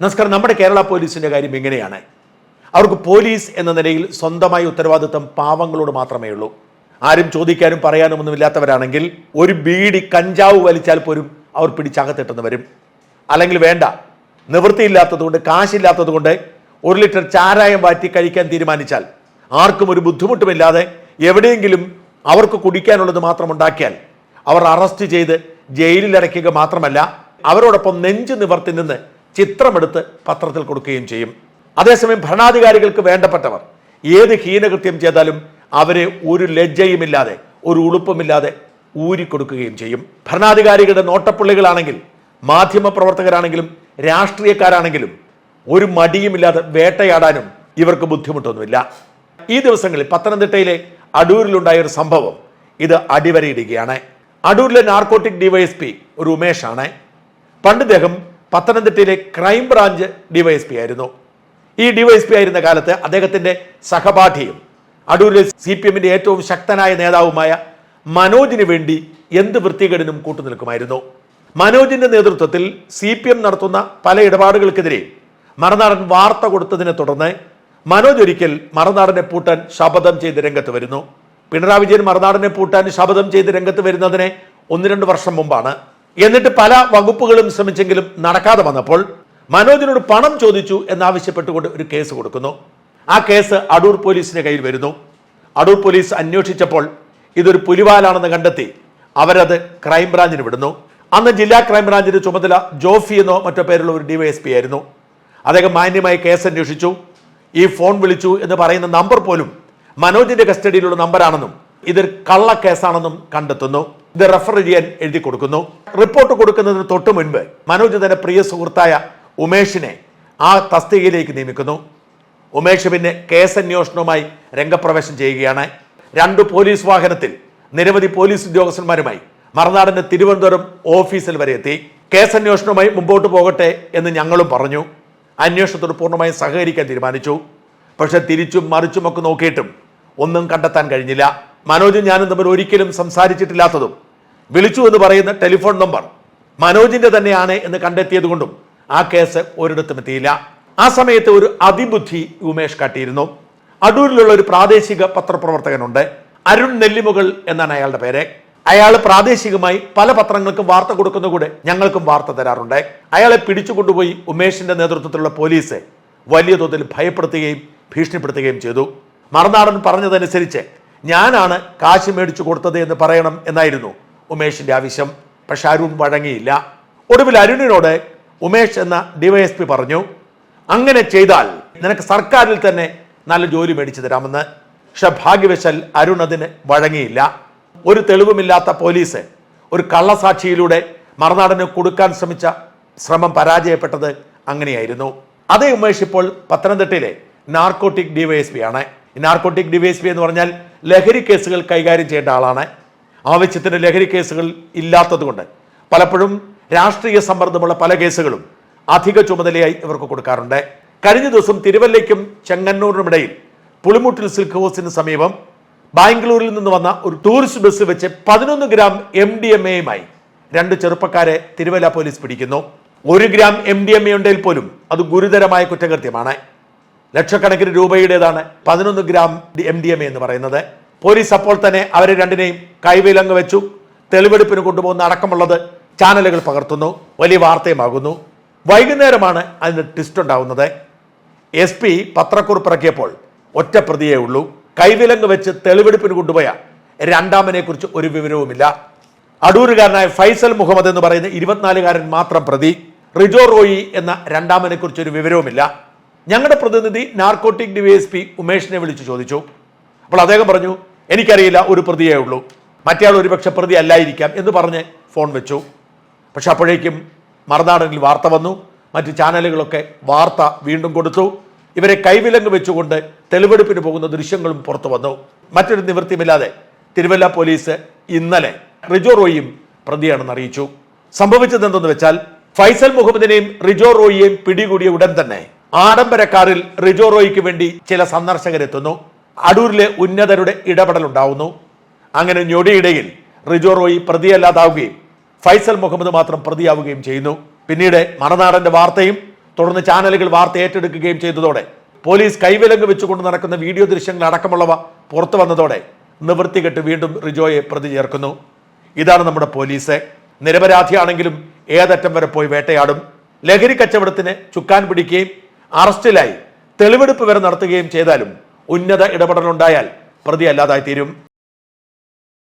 നമസ്കാരം. നമ്മുടെ കേരള പോലീസിന്റെ കാര്യം എങ്ങനെയാണ് അവർക്ക് പോലീസ് എന്ന നിലയിൽ സ്വന്തമായി ഉത്തരവാദിത്തം പാവങ്ങളോട് മാത്രമേ ഉള്ളൂ. ആരും ചോദിക്കാനും പറയാനും ഒന്നുമില്ലാത്തവരാണെങ്കിൽ ഒരു ബീഡി കഞ്ചാവ് വലിച്ചാൽ പോലും അവർ പിടിച്ചകത്തിട്ടെന്ന് വരും. അല്ലെങ്കിൽ വേണ്ട. നിവൃത്തിയില്ലാത്തതുകൊണ്ട് കാശില്ലാത്തതുകൊണ്ട് ഒരു ലിറ്റർ ചാരായം വാറ്റി കഴിക്കാൻ തീരുമാനിച്ചാൽ ആർക്കും ഒരു ബുദ്ധിമുട്ടുമില്ലാതെ എവിടെയെങ്കിലും അവർക്ക് കുടിക്കാനുള്ളത് മാത്രം ഉണ്ടാക്കിയാൽ അവർ അറസ്റ്റ് ചെയ്ത് ജയിലിൽ അടയ്ക്കുക മാത്രമല്ല അവരോടൊപ്പം നെഞ്ചു നിവർത്തി നിന്ന് ചിത്രമെടുത്ത് പത്രത്തിൽ കൊടുക്കുകയും ചെയ്യും. അതേസമയം ഭരണാധികാരികൾക്ക് വേണ്ടപ്പെട്ടവർ ഏത് ഹീനകൃത്യം ചെയ്താലും അവരെ ഒരു ലജ്ജയുമില്ലാതെ ഒരു ഉളുപ്പുമില്ലാതെ ഊരിക്കൊടുക്കുകയും ചെയ്യും. ഭരണാധികാരികളുടെ നോട്ടപ്പുള്ളികളാണെങ്കിൽ മാധ്യമ പ്രവർത്തകരാണെങ്കിലും രാഷ്ട്രീയക്കാരാണെങ്കിലും ഒരു മടിയുമില്ലാതെ വേട്ടയാടാനും ഇവർക്ക് ബുദ്ധിമുട്ടൊന്നുമില്ല. ഈ ദിവസങ്ങളിൽ പത്തനംതിട്ടയിലെ അടൂരിലുണ്ടായ ഒരു സംഭവം ഇത് അടിവരയിടുകയാണ്. അടൂരിലെ നാർക്കോട്ടിക് ഡിവൈഎസ്പി ഒരു ഉമേഷാണ് പണ്ട് ഇദ്ദേഹം പത്തനംതിട്ടയിലെ ക്രൈം ബ്രാഞ്ച് ഡിവൈഎസ്പി ആയിരുന്നു. ഈ ഡിവൈഎസ്പി ആയിരുന്ന കാലത്ത് അദ്ദേഹത്തിന്റെ സഹപാഠിയും അടൂരിലെ സി പി എമ്മിന്റെ ഏറ്റവും ശക്തനായ നേതാവുമായ മനോജിന് വേണ്ടി എന്ത് വൃത്തികേടിനും കൂട്ടുനിൽക്കുമായിരുന്നു. മനോജിന്റെ നേതൃത്വത്തിൽ സി പി എം നടത്തുന്ന പല ഇടപാടുകൾക്കെതിരെ മറുനാടൻ വാർത്ത കൊടുത്തതിനെ തുടർന്ന് മനോജ് ഒരിക്കൽ മറുനാടനെ പൂട്ടാൻ ശപഥം ചെയ്ത് രംഗത്ത് വരുന്നു. പിണറായി വിജയൻ മറുനാടനെ പൂട്ടാൻ ശപഥം ചെയ്ത് രംഗത്ത് വരുന്നതിന് ഒന്ന് രണ്ട് വർഷം മുമ്പാണ് എന്നിട്ട് പല വകുപ്പുകളും ശ്രമിച്ചെങ്കിലും നടക്കാതെ വന്നപ്പോൾ മനോജിനോട് പണം ചോദിച്ചു എന്നാവശ്യപ്പെട്ടുകൊണ്ട് ഒരു കേസ് കൊടുക്കുന്നു. ആ കേസ് അടൂർ പോലീസിന്റെ കയ്യിൽ വരുന്നു. അടൂർ പോലീസ് അന്വേഷിച്ചപ്പോൾ ഇതൊരു പുലിവാലാണെന്ന് കണ്ടെത്തി അവരത് ക്രൈംബ്രാഞ്ചിന് വിടുന്നു. അന്ന് ജില്ലാ ക്രൈംബ്രാഞ്ചിന്റെ ചുമതല ജോഫി എന്നോ മറ്റോ പേരുള്ള ഒരു ഡിവൈഎസ്പി ആയിരുന്നു. അദ്ദേഹം മാന്യമായി കേസ് അന്വേഷിച്ചു. ഈ ഫോൺ വിളിച്ചു എന്ന് പറയുന്ന നമ്പർ പോലും മനോജിന്റെ കസ്റ്റഡിയിലുള്ള നമ്പറാണെന്നും ഇതൊരു കള്ളക്കേസാണെന്നും കണ്ടെത്തുന്നു. ഇത് റെഫർ ചെയ്യാൻ എഴുതി കൊടുക്കുന്നു. റിപ്പോർട്ട് കൊടുക്കുന്നതിന് തൊട്ട് മുൻപ് മനോജ് തന്റെ പ്രിയ സുഹൃത്തായ ഉമേഷിനെ ആ തസ്തികയിലേക്ക് നിയമിക്കുന്നു. ഉമേഷ് പിന്നെ കേസന്വേഷണവുമായി രംഗപ്രവേശം ചെയ്യുകയാണ്. രണ്ട് പോലീസ് വാഹനത്തിൽ നിരവധി പോലീസ് ഉദ്യോഗസ്ഥന്മാരുമായി മറുനാടിന്റെ തിരുവനന്തപുരം ഓഫീസിൽ വരെ എത്തി. കേസന്വേഷണവുമായി മുമ്പോട്ട് പോകട്ടെ എന്ന് ഞങ്ങളും പറഞ്ഞു. അന്വേഷണത്തോട് പൂർണമായും സഹകരിക്കാൻ തീരുമാനിച്ചു. പക്ഷെ തിരിച്ചും മറിച്ചുമൊക്കെ നോക്കിയിട്ടും ഒന്നും കണ്ടെത്താൻ കഴിഞ്ഞില്ല. മനോജും ഞാനും തമ്മിൽ ഒരിക്കലും സംസാരിച്ചിട്ടില്ലാത്തതും. വിളിച്ചു എന്ന് പറയുന്ന ടെലിഫോൺ നമ്പർ മനോജിന്റെ തന്നെയാണ് എന്ന് കണ്ടെത്തിയത് കൊണ്ടും ആ കേസ് ഒരിടത്തും എത്തിയില്ല. ആ സമയത്ത് ഒരു അതിബുദ്ധി ഉമേഷ് കാട്ടിയിരുന്നു. അടൂരിലുള്ള ഒരു പ്രാദേശിക പത്രപ്രവർത്തകനുണ്ട്. അരുൺ നെല്ലിമുകൾ എന്നാണ് അയാളുടെ പേര്. അയാൾ പ്രാദേശികമായി പല പത്രങ്ങൾക്കും വാർത്ത കൊടുക്കുന്ന കൂടെ ഞങ്ങൾക്കും വാർത്ത തരാറുണ്ട്. അയാളെ പിടിച്ചുകൊണ്ടുപോയി ഉമേഷിന്റെ നേതൃത്വത്തിലുള്ള പോലീസ് വലിയ തോതിൽ ഭയപ്പെടുത്തുകയും ഭീഷണിപ്പെടുത്തുകയും ചെയ്തു. മറുനാടൻ പറഞ്ഞതനുസരിച്ച് ഞാനാണ് കാശ് മേടിച്ചു കൊടുത്തത് എന്ന് പറയണം എന്നായിരുന്നു ഉമേഷിന്റെ ആവശ്യം. പക്ഷെ അരുൺ വഴങ്ങിയില്ല. ഒടുവിൽ അരുണിനോട് ഉമേഷ് എന്ന ഡിവൈഎസ്പി പറഞ്ഞു അങ്ങനെ ചെയ്താൽ നിനക്ക് സർക്കാരിൽ തന്നെ നല്ല ജോലി മേടിച്ചു തരാമെന്ന്. പക്ഷെ ഭാഗ്യവശാൽ അരുൺ അതിന് വഴങ്ങിയില്ല. ഒരു തെളിവുമില്ലാത്ത പോലീസ് ഒരു കള്ളസാക്ഷിയിലൂടെ മറുനാടന് കൊടുക്കാൻ ശ്രമിച്ച ശ്രമം പരാജയപ്പെട്ടത് അങ്ങനെയായിരുന്നു. അതേ ഉമേഷ് ഇപ്പോൾ പത്തനംതിട്ടയിലെ നാർക്കോട്ടിക് ഡിവൈഎസ്പി ആണ് നാർക്കോട്ടിക് ഡിവൈഎസ്പി എന്ന് പറഞ്ഞാൽ ലഹരി കേസുകൾ കൈകാര്യം ചെയ്യേണ്ട ആളാണ്. ആവശ്യത്തിന് ലഹരി കേസുകൾ ഇല്ലാത്തതുകൊണ്ട് പലപ്പോഴും രാഷ്ട്രീയ സമ്മർദ്ദമുള്ള പല കേസുകളും അധിക ചുമതലയായി ഇവർക്ക് കൊടുക്കാറുണ്ട്. കഴിഞ്ഞ ദിവസം തിരുവല്ലയ്ക്കും ചെങ്ങന്നൂരിനുമിടയിൽ പുളിമുട്ടിൽ സിൽക്ക് ഹൗസിന് സമീപം ബാംഗ്ലൂരിൽ നിന്ന് വന്ന ഒരു ടൂറിസ്റ്റ് ബസ് വെച്ച് പതിനൊന്ന് ഗ്രാം എം ഡി എം എയുമായി രണ്ട് ചെറുപ്പക്കാരെ തിരുവല്ല പോലീസ് പിടിക്കുന്നു. ഒരു gram M D M A ഉണ്ടെങ്കിൽ പോലും അത് ഗുരുതരമായ കുറ്റകൃത്യമാണ്. ലക്ഷക്കണക്കിന് രൂപയുടേതാണ് പതിനൊന്ന് ഗ്രാം എം ഡി എം എന്ന് പറയുന്നത്. പോലീസ് അപ്പോൾ തന്നെ അവരെ രണ്ടിനെയും കൈവിലങ്ങ് വെച്ചു. തെളിവെടുപ്പിന് കൊണ്ടുപോകുന്ന അടക്കമുള്ളത് ചാനലുകൾ പകർത്തുന്നു. വലിയ വാർത്തയുമാകുന്നു. വൈകുന്നേരമാണ് അതിന് ട്വിസ്റ്റ് ഉണ്ടാകുന്നത് എസ് പി പത്രക്കുറിപ്പിറക്കിയപ്പോൾ ഒറ്റ പ്രതിയേ ഉള്ളൂ. കൈവിലങ്ങ് വെച്ച് തെളിവെടുപ്പിന് കൊണ്ടുപോയ രണ്ടാമനെ കുറിച്ച് ഒരു വിവരവുമില്ല. അടൂരുകാരനായ ഫൈസൽ മുഹമ്മദ് എന്ന് പറയുന്ന ഇരുപത്തിനാലുകാരൻ മാത്രം പ്രതി റിജോ റോയി എന്ന രണ്ടാമനെ കുറിച്ച് ഒരു വിവരവുമില്ല. ഞങ്ങളുടെ പ്രതിനിധി നാർക്കോട്ടിക് ഡിവൈഎസ്പി ഉമേഷിനെ വിളിച്ചു ചോദിച്ചു. അപ്പോൾ അദ്ദേഹം പറഞ്ഞു എനിക്കറിയില്ല ഒരു പ്രതിയേ ഉള്ളൂ. മറ്റേയാൾ ഒരുപക്ഷെ പ്രതി അല്ലായിരിക്കാം എന്ന് പറഞ്ഞ് ഫോൺ വെച്ചു. പക്ഷെ അപ്പോഴേക്കും മറുനാടനിൽ വാർത്ത വന്നു. മറ്റ് ചാനലുകളൊക്കെ വാർത്ത വീണ്ടും കൊടുത്തു. ഇവരെ കൈവിലങ്ങ് വെച്ചുകൊണ്ട് തെളിവെടുപ്പിന് പോകുന്ന ദൃശ്യങ്ങളും പുറത്തു വന്നു. മറ്റൊരു നിവൃത്തിയുമില്ലാതെ തിരുവല്ല പോലീസ് ഇന്നലെ റിജോ റോയിയും പ്രതിയാണെന്ന് അറിയിച്ചു. സംഭവിച്ചത് എന്തെന്ന് വെച്ചാൽ ഫൈസൽ മുഹമ്മദിനെയും റിജോ റോയിയെയും പിടികൂടിയ ഉടൻ തന്നെ ആഡംബര കാറിൽ റിജോ റോയിക്ക് വേണ്ടി ചില സന്ദർശകരെത്തുന്നു. അടൂരിലെ ഉന്നതരുടെ ഇടപെടൽ ഉണ്ടാവുന്നു അങ്ങനെ ഞൊടിയിടയിൽ റിജോ റോയി പ്രതിയല്ലാതാവുകയും ഫൈസൽ മുഹമ്മദ് മാത്രം പ്രതിയാവുകയും ചെയ്യുന്നു. പിന്നീട് മണനാടന്റെ വാർത്തയും തുടർന്ന് ചാനലുകൾ വാർത്ത ഏറ്റെടുക്കുകയും ചെയ്തതോടെ പോലീസ് കൈവിലങ്ങ് വെച്ചുകൊണ്ട് നടക്കുന്ന വീഡിയോ ദൃശ്യങ്ങൾ അടക്കമുള്ളവ പുറത്തു വന്നതോടെ നിവൃത്തികെട്ട് വീണ്ടും റിജോയെ പ്രതി ചേർക്കുന്നു. ഇതാണ് നമ്മുടെ പോലീസ്. നിരപരാധിയാണെങ്കിലും ഏതറ്റം വരെ പോയി വേട്ടയാടും. ലഹരി കച്ചവടത്തിന് ചുക്കാൻ പിടിക്കുകയും അറസ്റ്റിലായി തെളിവെടുപ്പ് വരെ നടത്തുകയും ചെയ്താലും ഉന്നത ഇടപെടലുണ്ടായാൽ പ്രതി അല്ലാതായി തീരും